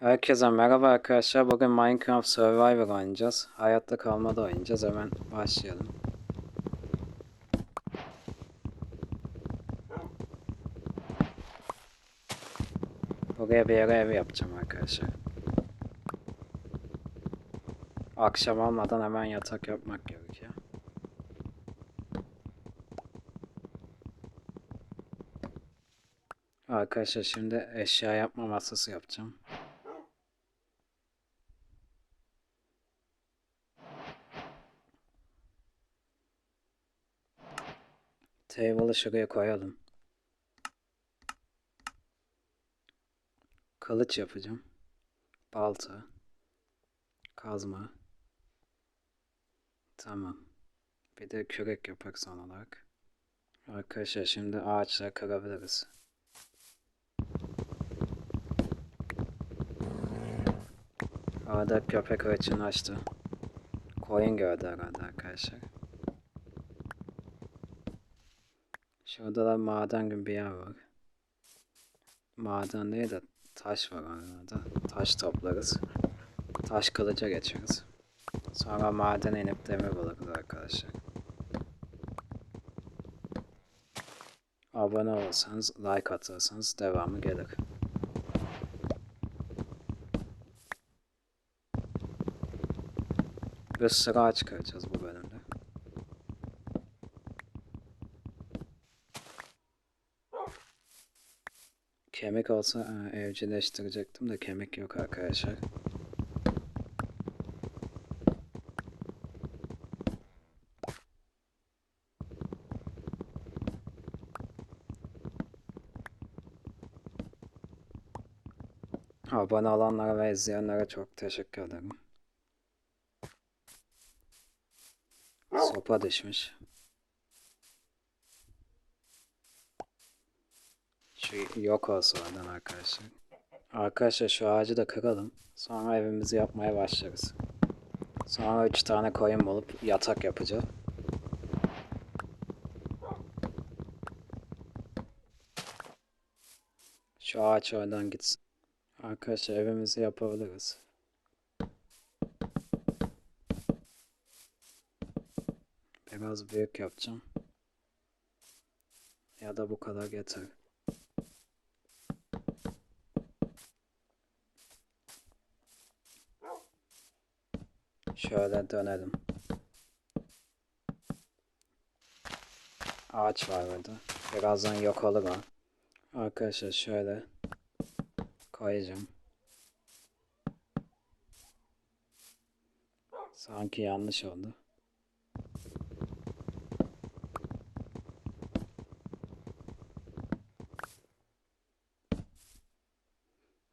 Herkese merhaba arkadaşlar. Bugün Minecraft Survivor oynayacağız. Hayatta kalmada oynayacağız. Hemen başlayalım. Buraya bir yere ev yapacağım arkadaşlar. Akşam olmadan hemen yatak yapmak gerekiyor. Arkadaşlar şimdi eşya yapma masası yapacağım. Table'ı şuraya koyalım. Kılıç yapacağım. Balta. Kazma. Tamam. Bir de kürek yapak son olarak. Arkadaşlar şimdi ağaçları kırabiliriz. Arada köpek hırçını açtı. Koyun gördü herhalde arkadaşlar. Şurada da maden gibi bir yer var. Maden değil de taş var arada. Taş toplarız. Taş kılıca geçeriz. Sonra madene inip demir buluruz arkadaşlar. Abone olursanız, like atarsanız devamı gelir. Bir sürü ağaç kıracağız bu bölümde. Kemik olsa evcilleştirecektim de kemik yok arkadaşlar. Abone olanlara ve izleyenlere çok teşekkür ederim. Sopa düşmüş. Şu yok olsa oradan arkadaşlar. Arkadaşlar şu ağacı da kıralım. Sonra evimizi yapmaya başlarız. Sonra 3 tane koyun bulup yatak yapacağız. Şu ağaç oradan gitsin. Arkadaşlar evimizi yapabiliriz. Biraz büyük yapacağım. Ya da bu kadar yeter. Şöyle dönelim. Ağaç var burada. Birazdan yok olur o. Arkadaşlar şöyle koyacağım. Sanki yanlış oldu.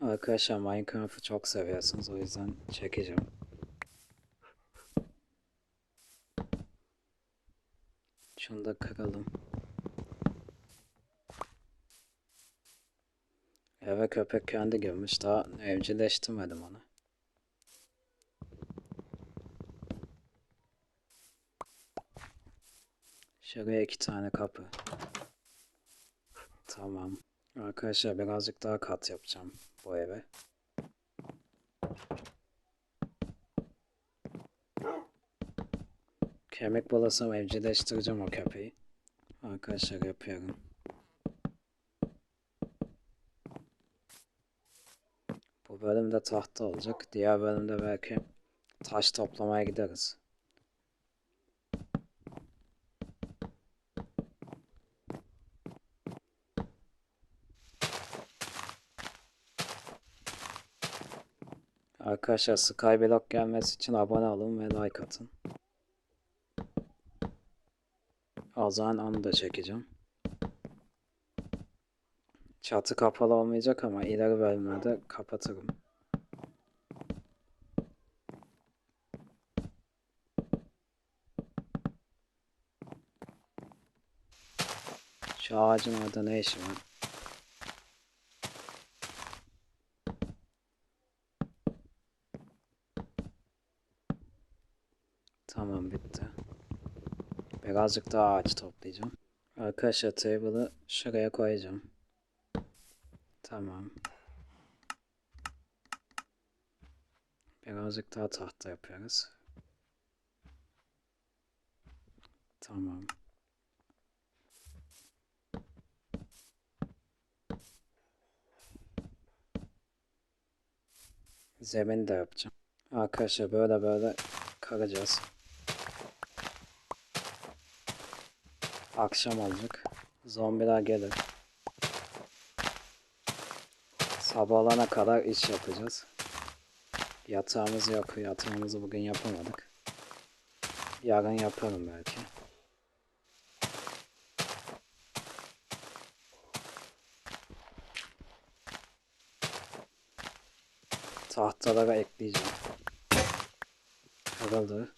Arkadaşlar Minecraft'ı çok seviyorsunuz o yüzden çekeceğim. Şunu da kıralım. Eve köpek kendi girmiş. Daha evcilleştirmedim onu. Şuraya iki tane kapı. Tamam. Arkadaşlar birazcık daha kat yapacağım bu eve. Kemik bulasam evcilleştireceğim o köpeği. Arkadaşlar yapıyorum. Bu bölümde tahta olacak. Diğer bölümde belki taş toplamaya gideriz. Arkadaşlar Skyblock gelmesi için abone olun ve like atın. Zaman onu da çekeceğim. Çatı kapalı olmayacak ama ileri bölümlerde kapatırım. Şu ağacın orada ne işi var? Tamam bitti. Birazcık daha ağaç toplayacağım. Arkadaşlar table'ı şuraya koyacağım. Tamam. Birazcık daha tahta yapıyoruz. Tamam. Zemin de yapacağım. Arkadaşlar böyle böyle kalacağız. Akşam olacak. Zombiler gelir. Sabah olana kadar iş yapacağız. Yatağımız yok. Yatağımızı bugün yapamadık. Yarın yaparım belki. Tahtalara ekleyeceğim. Kırıldı.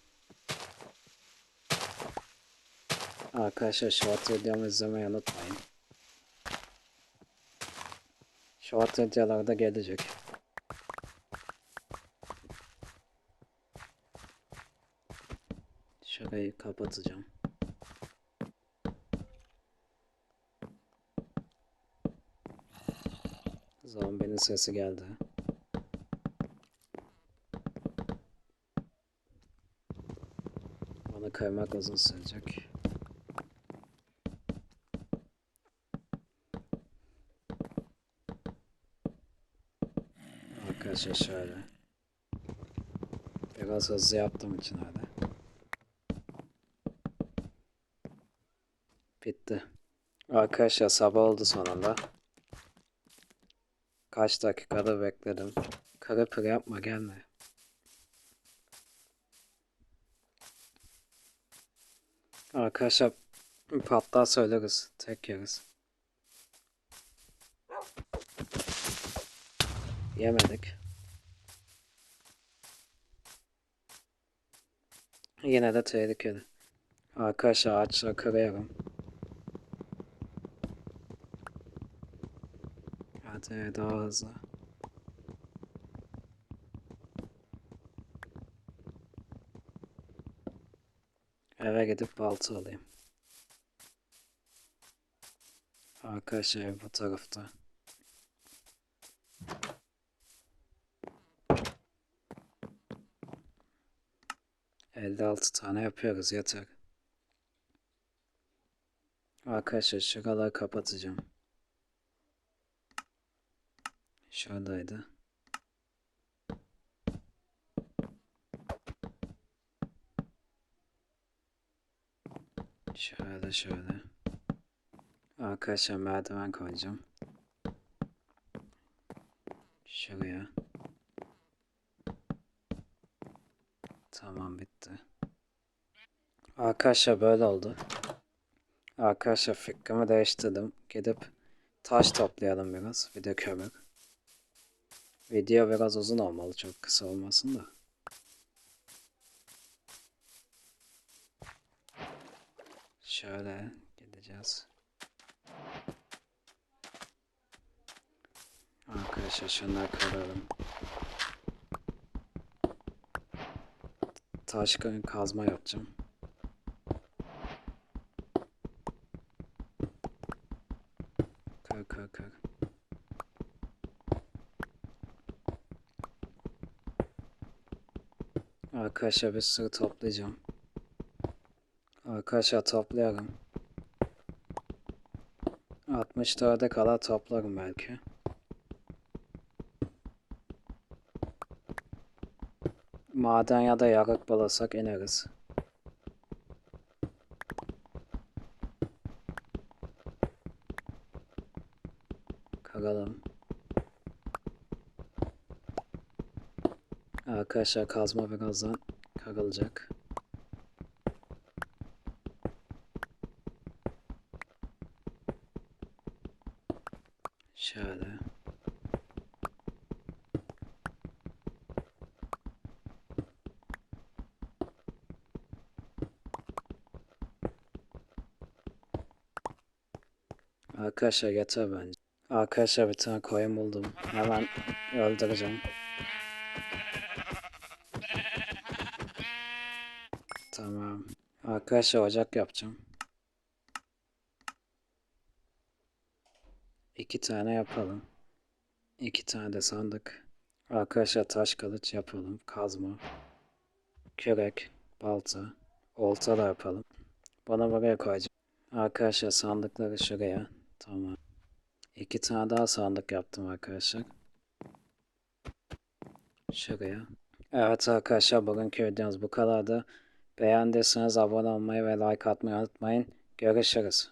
Arkadaşlar short videomu izlemeyi unutmayın. Short videolar da gelecek. Şurayı kapatacağım. Zombinin sesi geldi. Onu kaymak uzun sürecek. Arkadaşlar şöyle. Biraz hızlı yaptığım için öyle. Bitti. Arkadaşlar sabah oldu sonunda. Kaç dakikada bekledim. Kara yapma gelme. Arkadaşlar patlar söyleriz. Tek yeriz. Yemedik. Yine de tehlikeli. Arkadaşlar ağaçları kırıyorum. Hadi daha hızlı. Eve gidip balta alayım. Arkadaşlar bu tarafta. Elde altı tane yapıyoruz yeter. Arkadaşlar şuraları kapatacağım. Şuradaydı. Şöyle şöyle. Arkadaşlar merdiven koyacağım. Şuraya. Tamam bitti. Arkadaşlar böyle oldu. Arkadaşlar fikrimi değiştirdim. Gidip taş toplayalım biraz. Bir de kömür. Video biraz uzun olmalı. Çok kısa olmasın da. Şöyle gideceğiz. Arkadaşlar şunları kıralım. Taş kazma yapacağım. Kır kır kır. Arkadaşlar bir sürü toplayacağım. Arkadaşlar toplayalım. 64'e kadar toplarım belki. Maden ya da yarak bulasak ineriz. Kıralım. Arkadaşlar kazma birazdan kırılacak. Şöyle. Arkadaşlar yeter bence. Arkadaşlar bir tane koyun buldum. Hemen öldüreceğim. Tamam. Arkadaşlar ocak yapacağım. İki tane yapalım. İki tane de sandık. Arkadaşlar taş kılıç yapalım. Kazma. Kürek. Balta. Olta da yapalım. Bana buraya koyacağım. Arkadaşlar sandıkları şuraya. Tamam. İki tane daha sandık yaptım arkadaşlar. Şuraya. Evet arkadaşlar bugünkü videomuz bu kadardı. Beğendiyseniz abone olmayı ve like atmayı unutmayın. Görüşürüz.